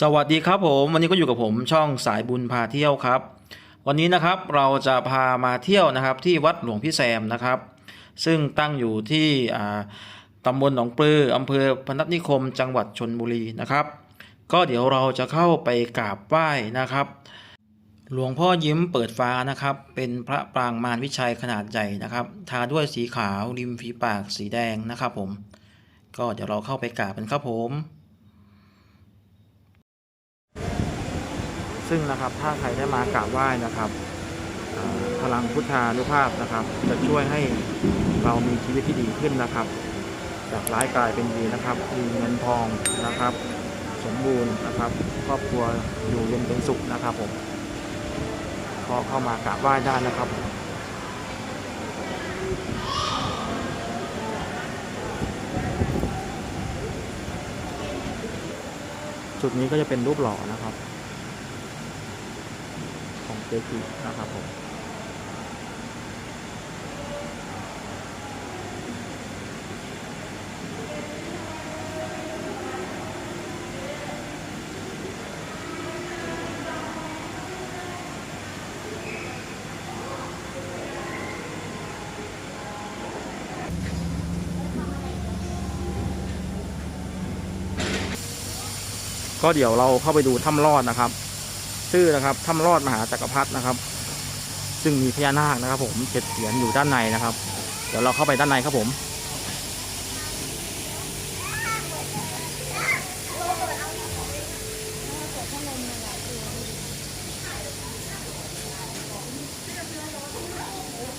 สวัสดีครับผมวันนี้ก็อยู่กับผมช่องสายบุญพาเที่ยวครับ วันนี้นะครับเราจะพามาเที่ยวนะครับที่วัดหลวงพี่แซมนะครับ ซึ่งตั้งอยู่ที่อ่าตำบลหนองปลืออำเภอพนัสนิคม จังหวัดชนบุรีนะครับ ก็เดี๋ยวเราจะเข้าไปกราบไหว้นะครับ หลวงพ่อยิ้มเปิดฟ้านะครับ เป็นพระปรางมารวิชัยขนาดใหญ่นะครับทาด้วยสีขาวริมฝีปากสีแดงนะครับ ผม ก็เดี๋ยวเราเข้าไปกราบกันครับผม ซึ่งนะครับถ้าใครได้มากราบไหว้นะครับพลังพุทธานุภาพนะครับ จะช่วยให้เรามีชีวิตที่ดีขึ้นนะครับ จากร้ายกลายเป็นดีนะครับมีเงินทองนะครับ สมบูรณ์นะครับ ครอบครัวอยู่เย็นเป็นสุขนะครับผมพอเข้ามากราบไหว้ได้นะครับจุดนี้ก็จะเป็นรูปหล่อนะครับ เจจินะครับผมก็เดี๋ยวเราเข้าไปดูถ้ำรอดนะครับื่อนะครับถ้ำรอดมหาจักรพรรดินะครับ ซึ่งมีพญานาคนะครับ ผมเจ็ดเสียนอยู่ด้านในนะครับ เดี๋ยวเราเข้าไปด้านในครับผม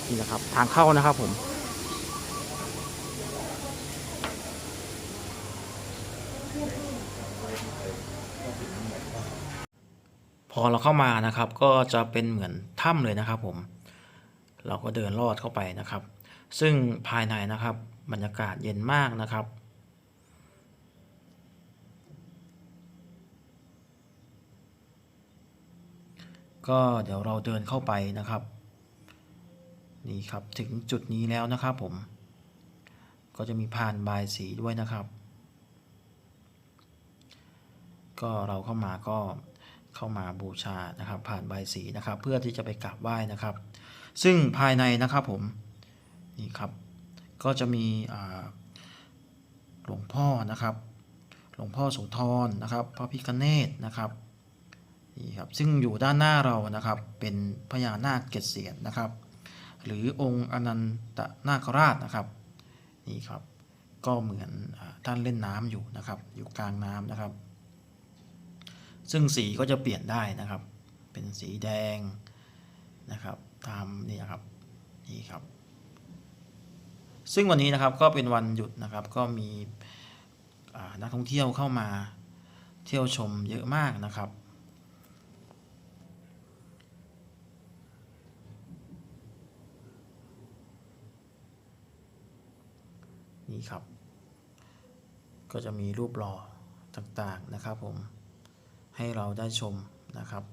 นี่นะครับ ทางเข้านะครับผม พอเราเข้ามานะครับ ก็จะเป็นเหมือนถ้ำเลยนะครับ ผม เราก็เดินลอดเข้าไปนะครับ ซึ่งภายในนะครับบรรยากาศเย็นมากนะครับก็เดี๋ยวเราเดินเข้าไปนะครับ นี่ครับถึงจุดนี้แล้วนะครับผม ก็จะมีพานบายสีด้วยนะครับ ก็เราเข้ามาก็ เข้ามาบูชานะครับ ผ่านใบสีนะครับ เพื่อที่จะไปกราบไหว้นะครับ ซึ่งภายในนะครับผมนี่ครับ ก็จะมีหลวงพ่อนะครับ หลวงพ่อโสธรนะครับ พระพิฆเนศนะครับนี่ครับซึ่งอยู่ด้านหน้าเรานะครับ เป็นพญานาคเกศเสียนนะครับ หรือองค์อนันตนาคราชนะครับนี่ครับ ก็เหมือนอท่านเล่นน้ำอยู่นะครับ อยู่กลางน้ำนะครับ ซึ่งสีก็จะเปลี่ยนได้นะครับ เป็นสีแดงนะครับตามนี่นะครับนี่ครับ ซึ่งวันนี้นะครับก็เป็นวันหยุดนะครับก็มีนักท่องเที่ยวเข้ามาเที่ยวชมเยอะมากนะครับ นี่ครับ ก็จะมีรูปหล่อต่างๆนะครับผม ให้เราได้ชมนะครับ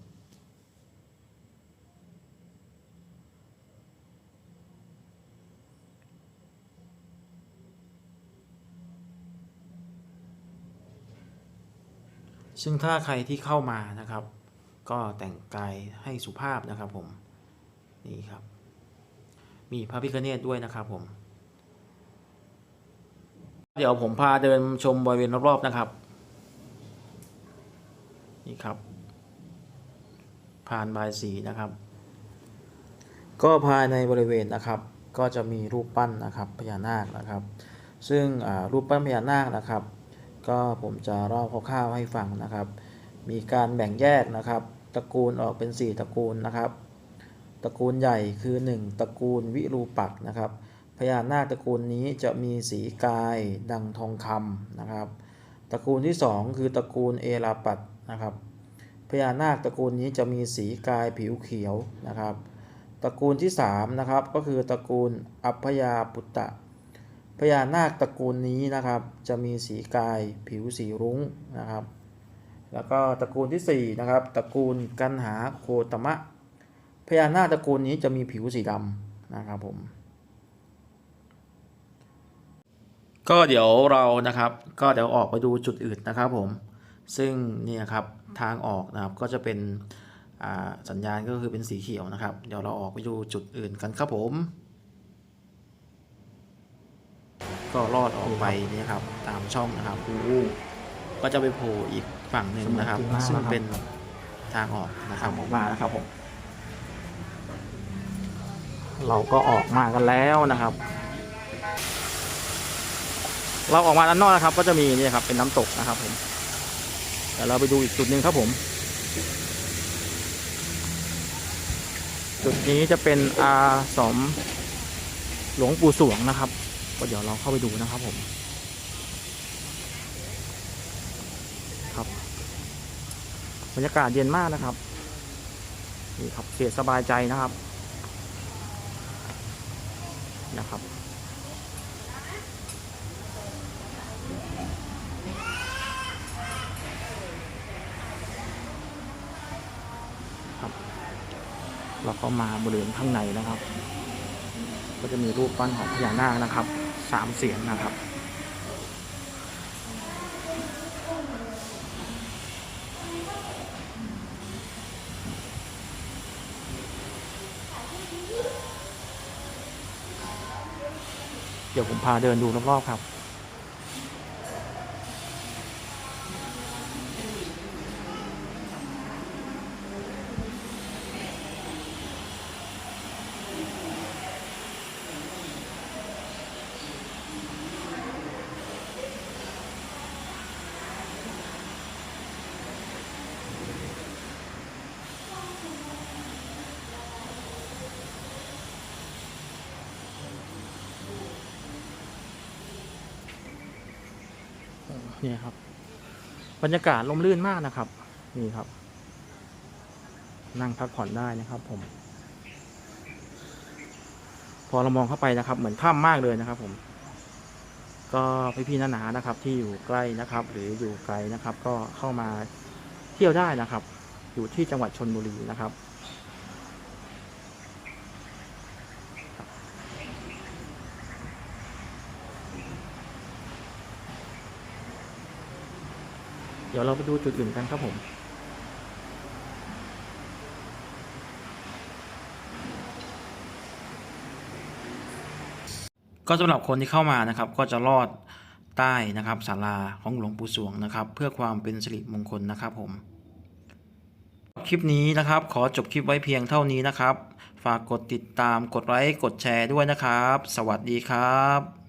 ซึ่งถ้าใครที่เข้ามานะครับ ก็แต่งกายให้สุภาพนะครับผม นี่ครับ มีพระพิฆเนศด้วยนะครับผม เดี๋ยวผมพาเดินชมบริเวณรอบๆนะครับ นี่ครับ ผ่านบายสีนะครับ ก็ภายในบริเวณนะครับ ก็จะมีรูปปั้นนะครับพญานาคนะครับ ซึ่งรูปปั้นพญานาคนะครับ ก็ผมจะเล่าคร่าวๆให้ฟังนะครับ มีการแบ่งแยกนะครับตระกูลออกเป็น 4 ตระกูลนะครับ ตระกูลใหญ่คือ 1 ตระกูลวิรูปักษ์นะครับพญานาคตระกูลนี้จะมีสีกายดังทองคำนะครับ ตระกูลที่ 2 คือตระกูลเอราปัต นะครับพญานาคตระกูลนี้จะมีสีกายผิวเขียวนะครับตระกูลที่3นะครับก็คือตระกูลอัพยาปุตตะพญานาคตระกูลนี้นะครับจะมีสีกายผิวสีรุ้งนะครับแล้วก็ตระกูลที่4นะครับตระกูลกันหาโคตมะพญานาคตระกูลนี้จะมีผิวสีดำนะครับผมก็เดี๋ยวเรานะครับก็เดี๋ยวออกไปดูจุดอื่นนะครับผม ซึ่งเนี่ยครับทางออกนะครับก็จะเป็นอ่าสัญญาณก็คือเป็นสีเขียวนะครับ เดี๋ยวเราออกไปดูจุดอื่นกันครับผม ก็ลอดออกไปเนี่ยครับตามช่องนะครับก็จะไปโผล่อีกฝั่งหนึ่งนะครับสวยจริงมากซึ่งนะครับเป็นทางออกนะครับออกมานะครับผมเราก็ออกมากันแล้วนะครับ เราออกมาด้านนอกนะครับ ก็จะมีนี่ครับเป็นน้ำตกนะครับผม เดี๋ยวเราไปดูอีกจุดหนึ่งครับผม จุดนี้จะเป็นอาสมหลวงปู่สวงนะครับ ก็เดี๋ยวเราเข้าไปดูนะครับผม ครับบรรยากาศเย็นมากนะครับ นี่ครับเสียสบายใจนะครับนะครับ เราก็มาบริเวณข้างในนะครับ ก็จะมีรูปปั้นของพญานาคนะครับสามเสียนนะครับเดี๋ยวผมพาเดินดูรอบๆครับ นี่ครับ บรรยากาศลมลื่นมากนะครับ นี่ครับ นั่งพักผ่อนได้นะครับ ผม พอเรามองเข้าไปนะครับ เหมือนถ้ำมากเลยนะครับ ผม ก็พี่ๆนานานะครับ ที่อยู่ใกล้นะครับ หรืออยู่ไกลนะครับ ก็เข้ามาเที่ยวได้นะครับ อยู่ที่จังหวัดชนบุรีนะครับ เดี๋ยวเราไปดูจุดอื่นกันครับผม ก็สำหรับคนที่เข้ามานะครับ ก็จะลอดใต้นะครับศาลาของหลวงปู่สวงนะครับ เพื่อความเป็นสิริมงคลนะครับผม คลิปนี้นะครับ ขอจบคลิปไว้เพียงเท่านี้นะครับ ฝากกดติดตามกดไลค์กดแชร์ด้วยนะครับ สวัสดีครับ